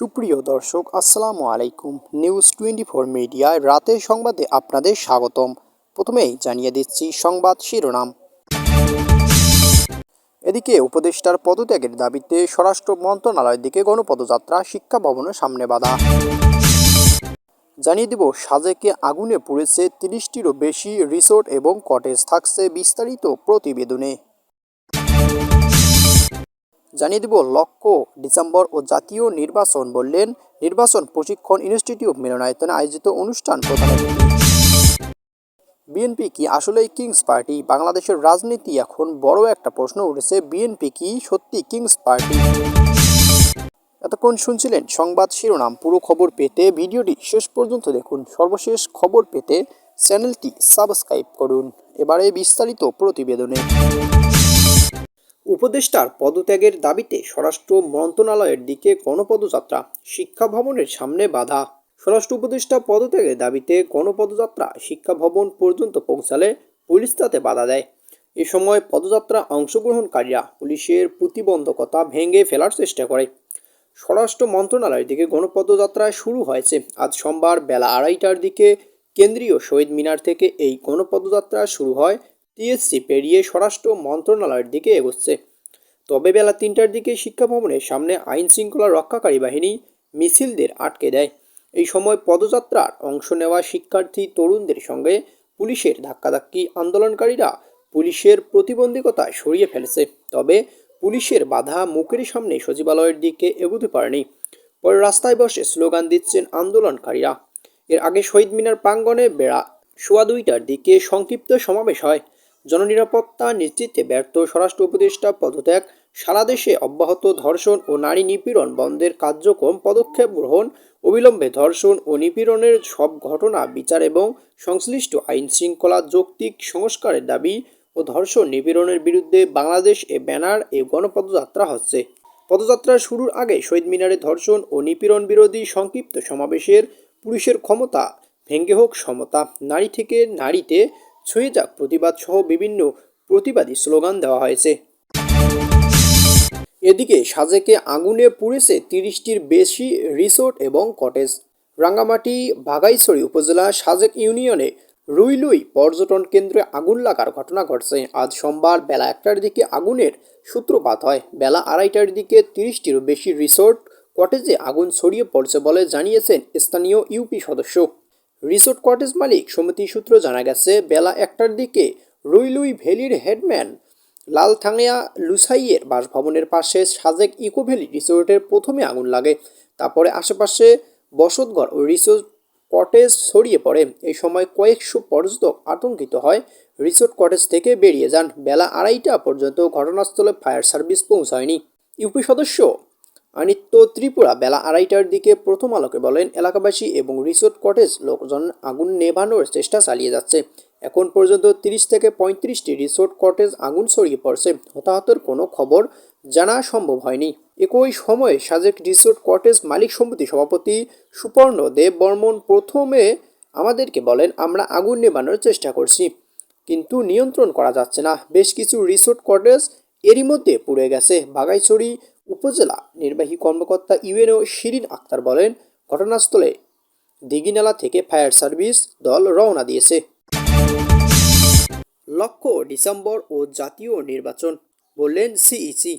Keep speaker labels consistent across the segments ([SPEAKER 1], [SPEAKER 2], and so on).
[SPEAKER 1] সুপ্রিয় দর্শক, আসসালামু আলাইকুম। নিউজ টোয়েন্টি ফোর মিডিয়ায় রাতের সংবাদে আপনাদের স্বাগতম। প্রথমেই জানিয়ে দিচ্ছি সংবাদ শিরোনাম। এদিকে উপদেষ্টার পদত্যাগের দাবিতে স্বরাষ্ট্র মন্ত্রণালয়ের দিকে গণপদযাত্রা, শিক্ষা ভবনের সামনে বাধা। জানিয়ে দিব, সাজেকে আগুনে পুড়েছে তিরিশটিরও বেশি রিসোর্ট এবং কটেজ থাকছে বিস্তারিত প্রতিবেদনে। জানিয়ে দিব লক্ষ্য, ডিসেম্বর ও জাতীয় নির্বাচন বললেন নির্বাচন প্রশিক্ষণ ইনস্টিটিউট মিলনায়তনে আয়োজিত অনুষ্ঠান প্রধান বিএনপি কি আসলেই কিংস পার্টি? বাংলাদেশের রাজনীতি এখন বড় একটা প্রশ্ন উঠেছে, বিএনপি কি সত্যি কিংস পার্টি? এতক্ষণ শুনছিলেন সংবাদ শিরোনাম, পুরো খবর পেতে ভিডিওটি শেষ পর্যন্ত দেখুন, সর্বশেষ খবর পেতে চ্যানেলটি সাবস্ক্রাইব করুন। এবারে বিস্তারিত প্রতিবেদনে। উপদেষ্টার পদত্যাগের দাবিতে স্বরাষ্ট্র মন্ত্রণালয়ের দিকে গণপদযাত্রা, শিক্ষা ভবনের সামনে বাধা। স্বরাষ্ট্র উপদেষ্টা পদত্যাগের দাবিতে গণপদযাত্রা, শিক্ষা ভবন পর্যন্ত পৌঁছালে পুলিশ তাতে বাধা দেয়। এ সময় পদযাত্রা অংশগ্রহণকারীরা পুলিশের প্রতিবন্ধকতা ভেঙে ফেলার চেষ্টা করে। স্বরাষ্ট্র মন্ত্রণালয়ের দিকে গণপদযাত্রা শুরু হয়েছে। আজ সোমবার বেলা আড়াইটার দিকে কেন্দ্রীয় শহীদ মিনার থেকে এই গণপদযাত্রা শুরু হয়। টিএসসি পেরিয়ে স্বরাষ্ট্র মন্ত্রণালয়ের দিকে এগোচ্ছে। তবে বেলা তিনটার দিকে শিক্ষা ভবনের সামনে আইন শৃঙ্খলা রক্ষাকারী বাহিনী মিছিলদের আটকে দেয়। এই সময় পদযাত্রার অংশ নেওয়া শিক্ষার্থী তরুণদের সঙ্গে পুলিশের ধাক্কাধাক্কি, আন্দোলনকারীরা পুলিশের প্রতিবন্ধকতায় সরিয়ে ফেলেছে। তবে পুলিশের বাধা মুখের সামনে সচিবালয়ের দিকে এগোতে পারেনি। পরে রাস্তায় বসে স্লোগান দিচ্ছেন আন্দোলনকারীরা। এর আগে শহীদ মিনার প্রাঙ্গণে বেড়া সোয়া দুইটার দিকে সংক্ষিপ্ত সমাবেশ হয়। জননিরাপত্তা নিশ্চিতে ব্যর্থ স্বরাষ্ট্র উপদেষ্টা পদত্যাগ, সারা দেশে অব্যাহত ধর্ষণ ও নারী নিপীড়ন বন্ধের কার্যক্রম পদক্ষেপ গ্রহণ, অবিলম্বে ধর্ষণ ও নিপীড়নের সব ঘটনা, বিচার এবং সংশ্লিষ্ট আইন শৃঙ্খলা যৌক্তিক সংস্কারের দাবি ও ধর্ষণ নিপীড়নের বিরুদ্ধে বাংলাদেশ এ ব্যানার এ গণপদযাত্রা হচ্ছে। পদযাত্রা শুরুর আগে শহীদ মিনারে ধর্ষণ ও নিপীড়ন বিরোধী সংক্ষিপ্ত সমাবেশের পুলিশের ক্ষমতা, ভেঙ্গে হোক সমতা, নারী থেকে নারীতে ছুঁয়ে যাক প্রতিবাদ সহ বিভিন্ন প্রতিবাদী স্লোগান দেওয়া হয়েছে। এদিকে সাজেকে আগুনে পুড়েছে তিরিশটির বেশি রিসোর্ট এবং কটেজ। রাঙ্গামাটি বাগাইছড়ি উপজেলা সাজেক ইউনিয়নে রুইলুই পর্যটন কেন্দ্রে আগুন লাগার ঘটনা ঘটছে। আজ সোমবার বেলা একটার দিকে আগুনের সূত্রপাত হয়। বেলা আড়াইটার দিকে তিরিশটিরও বেশি রিসোর্ট, কটেজে আগুন ছড়িয়ে পড়ছে বলে জানিয়েছেন স্থানীয় ইউপি সদস্য। রিসোর্ট কটেজ মালিক সমিতি সূত্র জানা গেছে, বেলা একটার দিকে রুইলুই ভ্যালির হেডম্যান লালথাঙ্গিয়া লুসাইয়ের বাসভবনের পাশে সাজেক ইকো ভ্যালি রিসোর্টের প্রথমে আগুন লাগে। তারপরে আশেপাশে বসতঘর ও রিসোর্ট কটেজ ছড়িয়ে পড়ে। এই সময় কয়েকশো পর্যটক আতঙ্কিত হয়। রিসোর্ট কটেজ থেকে বেরিয়ে যান। বেলা আড়াইটা পর্যন্ত ঘটনাস্থলে ফায়ার সার্ভিস পৌঁছায়নি। ইউপি সদস্য আনিত্য ত্রিপুরা বেলা আড়াইটার দিকে প্রথম আলোকে বলেন, এলাকাবাসী এবং রিসোর্ট কটেজ লোকজন আগুন নেভানোর চেষ্টা চালিয়ে যাচ্ছে। এখন পর্যন্ত তিরিশ থেকে পঁয়ত্রিশটি রিসোর্ট কটেজ আগুন ছড়িয়ে পড়ছে। হতাহতের কোনো খবর জানা সম্ভব হয়নি। একই সময়ে সাজেক রিসোর্ট কটেজ মালিক সমিতি সভাপতি সুপর্ণ দেব বর্মন প্রথমে আমাদেরকে বলেন, আমরা আগুন নেভানোর চেষ্টা করছি, কিন্তু নিয়ন্ত্রণ করা যাচ্ছে না। বেশ কিছু রিসোর্ট কটেজ এরই মধ্যে পুড়ে গেছে। বাগাইছড়ি উপজেলা নির্বাহী কর্মকর্তা ইউএনও শিরিন আক্তার বলেন, ঘটনাস্থলে দিঘিনালা থেকে ফায়ার সার্ভিস দল রওনা দিয়েছে। লক্ষ্য ডিসেম্বর ও জাতীয় নির্বাচন, বললেন সিইসি।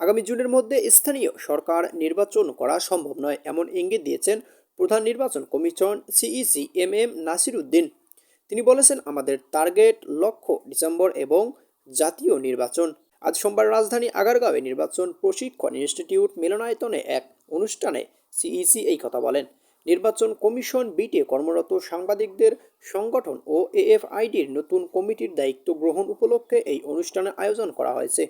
[SPEAKER 1] আগামী জুনের মধ্যে স্থানীয় সরকার নির্বাচন করা সম্ভব নয়, এমন ইঙ্গিত দিয়েছেন প্রধান নির্বাচন commission CEC M M Nasir Uddin তিনি বলেছেন, আমাদের টার্গেট লক্ষ্য ডিসেম্বর এবং জাতীয় নির্বাচন। আজ সোমবার রাজধানী আগারগাঁওয়ে নির্বাচন প্রশিক্ষণ ইনস্টিটিউট মিলনায়তনে এক অনুষ্ঠানে সিইসি এই কথা বলেন। নির্বাচন কমিশন বিটে কর্মরত সাংবাদিকদের সংগঠন ও এএফআইডির নতুন কমিটির দায়িত্ব গ্রহণ উপলক্ষে এই অনুষ্ঠানের আয়োজন করা হয়েছে।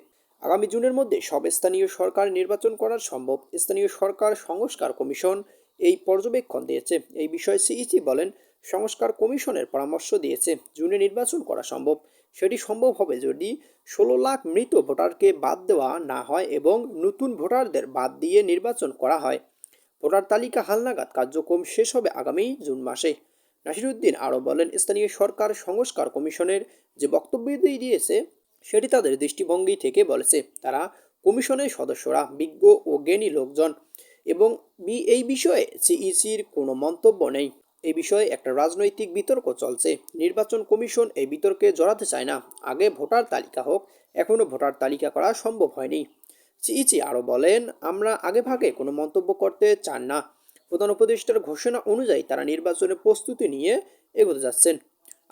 [SPEAKER 1] আগামী জুনের মধ্যে সব স্থানীয় সরকার নির্বাচন করা সম্ভব। স্থানীয় সরকার সংস্কার কমিশন এই পর্যবেক্ষণ দিয়েছে। এই বিষয়ে সিইসি বলেন সংস্কার কমিশনের পরামর্শ দিয়েছে, জুনে নির্বাচন করা সম্ভব। সেটি সম্ভব হবে যদি ষোলো লাখ মৃত ভোটারকে বাদ দেওয়া না হয় এবং নতুন ভোটারদের বাদ দিয়ে নির্বাচন করা হয়। ভোটার তালিকা হালনাগাদ কার্যক্রম শেষ হবে আগামী জুন মাসে। নাসিরুদ্দিন আরও বলেন, স্থানীয় সরকার সংস্কার কমিশনের যে বক্তব্য দিয়েছে, সেটি তাদের দৃষ্টিভঙ্গি থেকে বলেছে, তারা কমিশনের সদস্যরা, বিজ্ঞ ও জ্ঞানী লোকজন এবং এই বিষয়ে সিইসির কোনো মন্তব্য নেই। এই বিষয়ে একটা রাজনৈতিক বিতর্ক চলছে। নির্বাচন কমিশন এই বিতর্কে জড়াতে চায় না। আগে ভোটার তালিকা হোক এখনও ভোটার তালিকা করা সম্ভব হয়নি। সিইসি আরও বলেন, আমরা আগে ভাগে কোনো মন্তব্য করতে চান না। প্রধান উপদেষ্টার ঘোষণা অনুযায়ী তারা নির্বাচনের প্রস্তুতি নিয়ে এগোতে যাচ্ছেন।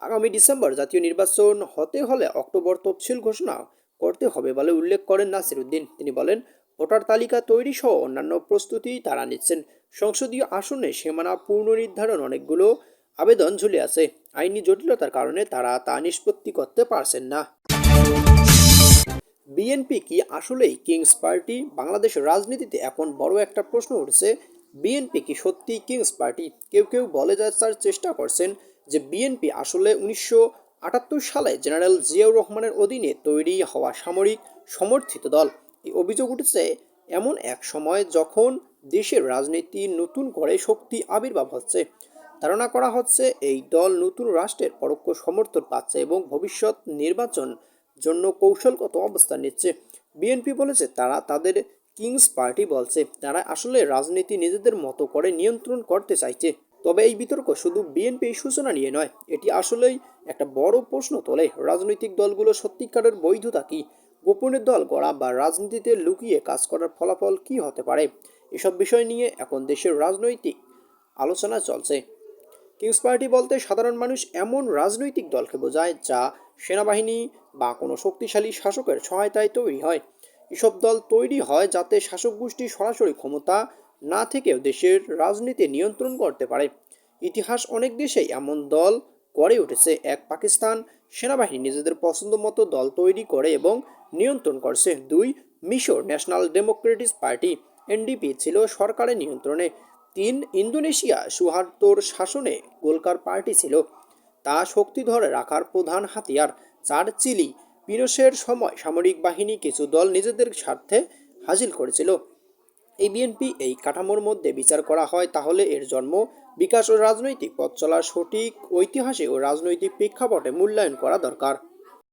[SPEAKER 1] আগামী ডিসেম্বর জাতীয় নির্বাচন হতে হলে অক্টোবর তফসিল ঘোষণা করতে হবে বলে উল্লেখ করেন নাসির উদ্দিন। তিনি বলেন ভোটার তালিকা তৈরি সহ অন্যান্য প্রস্তুতি তারা নিচ্ছেন। সংসদীয় আসনে সীমানা পুনর্নির্ধারণ অনেকগুলো আবেদন ঝুলে আছে। আইনি জটিলতার কারণে তারা তা নিষ্পত্তি করতে পারছেন না। বিএনপি কি আসলেই কিংস পার্টি? বাংলাদেশের রাজনীতিতে এখন বড় একটা প্রশ্ন উঠছে, বিএনপি কি সত্যি কিংস পার্টি? কেউ কেউ বলে যাওয়ার চেষ্টা করছেন যে বিএনপি আসলে উনিশশো আটাত্তর সালে জেনারেল জিয়াউর রহমানের অধীনে তৈরি হওয়া সামরিক সমর্থিত দল। এই অভিযোগ উঠেছে এমন এক সময় যখন দেশের রাজনীতি নতুন করে শক্তি আবির্ভাব হচ্ছে। ধারণা করা হচ্ছে এই দল নতুন রাষ্ট্রের পরোক্ষ সমর্থন পাচ্ছে এবং ভবিষ্যৎ নির্বাচন জন্য কৌশলগত অবস্থান নিচ্ছে। বিএনপি বলেছে তারা তাদের কিংস পার্টি বলছে, তারা আসলে রাজনীতি নিজেদের মতো করে নিয়ন্ত্রণ করতে চাইছে। তবে এই বিতর্ক শুধু বিএনপি সূচনা নিয়ে নয়, এটি আসলেই একটা বড় প্রশ্ন তোলে। রাজনৈতিক দলগুলো সত্যিকারের বৈধতা কি? গোপনের দল গড়া বা রাজনীতিতে লুকিয়ে কাজ করার ফলাফল কি হতে পারে? এসব বিষয় নিয়ে এখন দেশের রাজনৈতিক আলোচনা চলছে। কিংস পার্টি বলতে সাধারণ মানুষ এমন রাজনৈতিক দলকে বোঝায় যা সেনাবাহিনী বা কোনো শক্তিশালী শাসকের সহায়তায় তৈরি হয়। এসব দল তৈরি হয় যাতে শাসক গোষ্ঠী সরাসরি ক্ষমতা না থেকেও দেশের রাজনীতি নিয়ন্ত্রণ করতে পারে। ইতিহাস অনেক দেশেই এমন দল গড়ে উঠেছে। এক পাকিস্তান সেনাবাহিনী নিজেদের পছন্দ মতো দল তৈরি করে এবং নিয়ন্ত্রণ করছে। দুই, মিশর ন্যাশনাল ডেমোক্রেটিক পার্টি, এনডিপি, ছিল সরকারের নিয়ন্ত্রণে। তিন, ইন্দোনেশিয়া সুহার্তোর শাসনে গোলকার পার্টি ছিল। তা শক্তি ধরে রাখার প্রধান হাতিয়ার। চার, চিলি পিনোসের সময় সামরিক বাহিনী কিছু দল নিজেদের স্বার্থে হাসিল করেছিল। এই বিএনপি এই কাঠামোর মধ্যে বিচার করা হয় তাহলে এর জন্ম বিকাশ ও রাজনৈতিক পথ চলার সঠিক ঐতিহাসিক ও রাজনৈতিক প্রেক্ষাপটে মূল্যায়ন করা দরকার।